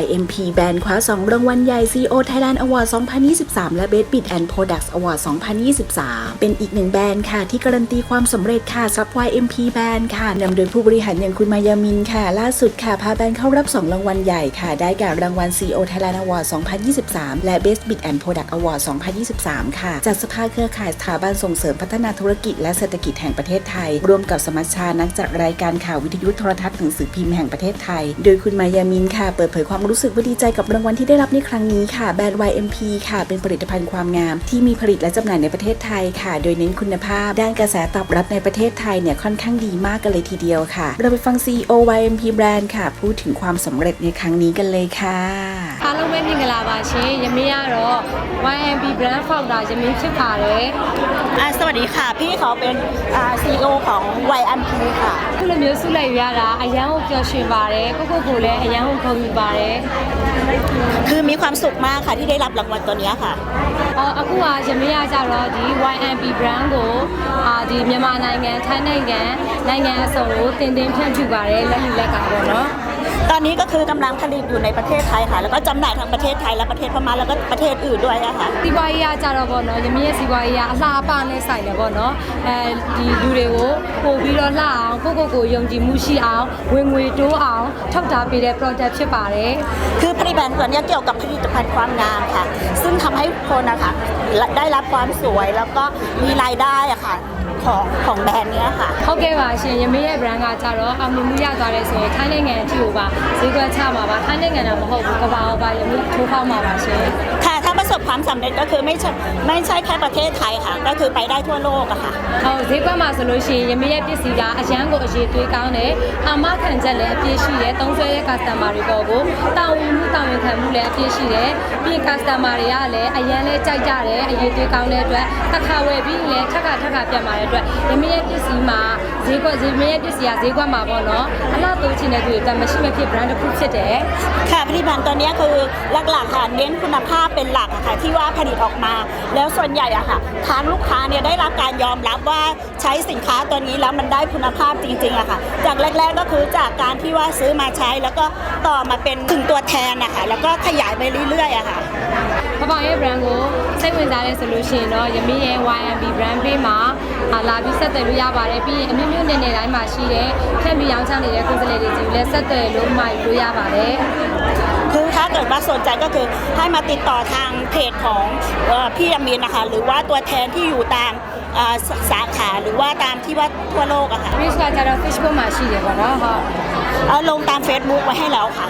YMP แบรนด์คว้า2รางวัลใหญ่ CEO Thailand Award 2023 และ Best Bid and Products Award 2023 เป็นอีกหนึ่งแบรนด์ค่ะ ที่การันตีความสำเร็จค่ะซับ YMP แบรนด์ค่ะนำโดยผู้บริหารอย่างคุณมายามินค่ะ ล่าสุดค่ะ พาแบรนด์เข้ารับ2รางวัลใหญ่ค่ะได้แก่รางวัล CEO Thailand Award 2023 และ Best Bid and Product Award 2023 ค่ะ จากสภาเครือข่ายสถาบันส่งเสริมพัฒนาธุรกิจและเศรษฐกิจแห่งประเทศไทยร่วมกับสมาชิานักจัดรายการข่าววิทยุโทรทัศน์หนังสือพิมพ์แห่งประเทศไทย โดยคุณมายามินค่ะเปิดเผยความรู้สึกว่าดีใจกับรางวัลที่ได้รับในครั้งนี้ค่ะแบรนด์ YMP ค่ะเป็นผลิตภัณฑ์ความงามที่มีผลิตและจำหน่ายในประเทศไทยค่ะ โดยเน้นคุณภาพด้านกระแสตอบรับในประเทศไทยเนี่ย ค่อนข้างดีมากกันเลยทีเดียวค่ะ เราไปฟัง CEO YMP แบรนด์ค่ะ พูดถึงความสำเร็จในครั้งนี้กันเลยค่ะအาးလုံးပนမင်္ลาบပါရှင်ယမင်းကတော့ YMP แบรนด์ o อง d e r ယမင်းဖြစ်ပါတယ်สวัสดีค่ะ พี่เขาเป็นอซีโอของ YMP ค่ะคุณเลี้ยုสุုလိုက်าတာอายังိုပျော်ရွှင်ပါတယ်ကိုကိုကยုလည်းအရန်ကိုခုคือมีความสุขมากค่ะที่ได้รับรางวัลตัวนี้ค่ะ เอาคูณว่าจะไม่อยากจะรอดี YMB แบรนด์ก็อาดีเมีมาในงานไทนในงานในงานสูงเต็มเต็มเพ่อนจูบอะไรแล้วอยู่แล้วกันเนาะตอนนี้ก็คือกำลังผลิตอยู่ในประเทศไทยค่ะแล้วก็จำหน่ายทั้งประเทศไทยและประเทศพม่าแล้วก็ประเทศอื่นด้วยค่ะซีวายาจาราบอนเนาะยังมีซีวายาลาปานในใส่เนาะบอนเออดีดูเรียวโคบิโรล่าโคโกโกยองจิมูชิอาวเวงเวโตอาวทับดาปีเดโปรเจกต์ชื่อป่าเลยคือผลิตภัณฑ์ส่วนนี้เกี่ยวกับผลิตภัณฑ์ความงามค่ะ ซึ่งทำให้คนนะคะได้รับความสวยแล้วก็มีรายได้อะค่ะของของแบรนด์เนี้ยค่ะဟုတ်ကဲ့ပါရှင်ယမေရဲ့ brand ကကြတော့အောင်မြင်မှုရသွားတဲ့ဆိုရင်ထိုင်းနိုင်ငံအထိကိုပါဈေးကွက်ချမှာပါထိုင်းနိုင်ငံတော့မဟုတ်ဘူးကမ္ဘာကိုပါယမေထိုးဖောက်မှာပါရှင်ถ้าประสบความสำเร็จก็คือไม่ใช่ไม่ใช่แค่ประเทศไทยค่ะ ก็คือไปได้ทั่วโลกอะค่ะเอาที่ว่ามาสรุปชี้ยังไม่ได้พิสิยนอาจารย์ก็อาจจะตุยก่าเนี่ยอามาขันจะเลยพิสูจน์ไต้องเจอกับสมาร์ทโกนตาวุ้นตาวุ้นขันมุเลยพิสูจน์ไดพี่กับสมาร์ยาเลยอาจารย์เลยใจจ้าเลยอาจารย์ตุยก่าเลี่ยด้วยถ้าเขาเวบิเลยถ้าเขาถ้าเขาเปี่ยนมาเลยด้วยยังไม่ได้พิสูมาဒีก็ยังไม่ပစ္စည်းအစည်းကမှာပေါ့နော်အလားတူချင်တဲ့သူတွေတမရှိမဖြစี brand တစ်ခုဖြစ်တယ်ခါပြိပန်တော်นี้คือหลักๆค่ะเน้นคุณภาพเป็นหลักอะค่ะที่ว่าผลิตออกมา แล้วส่วนใหญ่อะค่ะทางลูกค้าเนี่ยได้รับการยอมรับว่าใช้สินค้าตัวนี้แล้วมันได้คุณภาพจริงๆอะค่ะ จากแรกๆก็คือจากการที่ว่าซื้อมาใช้ แล้วก็ต่อมาเป็นถึงตัวแทนนะคะแล้วก็ขยายไปเรื่อยๆอะค่ะพขาบอกว่าแบรนด์ိုงိတเဝငนစားတဲ့ဆိုလို့ရှိရยังော့ယမင်းရဲ့ YMB brand ပေးมาလာပြီးဆက်သွယ်လို့ရပါတယ်ပြီးရင်အမျိုးမျိုးနယ်နယ်တိုင်းမှာရှိတဲ့ဖြန့်ပြီးရောင်းချနေတဲ့ကိုယ်စားလှယ်တွေကြီလည်းဆက်သွယ်လို့မလို့ရပါတယ်คือถ้าเกิดว่าสนใจก็คือให้มาติดต่อทางเพจของพี่ยามีนนะคะ หรือว่าตัวแทนที่อยู่ตามสาขาหรือว่าตามที่ว่าทั่วโลกอะค่ะพีสกาจารบฟิชก็มาชีเดียวกันเนาะค่ะลงตามเฟซบุ๊กไว้ให้แล้วค่ะ